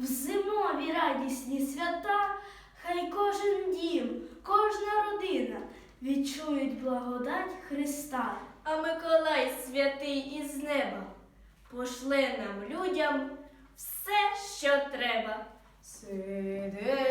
в зимові радісні свята, хай кожен дім, кожна родина відчують благодать Христа. А Миколай святий із неба пошле нам людям все, що треба. Сидить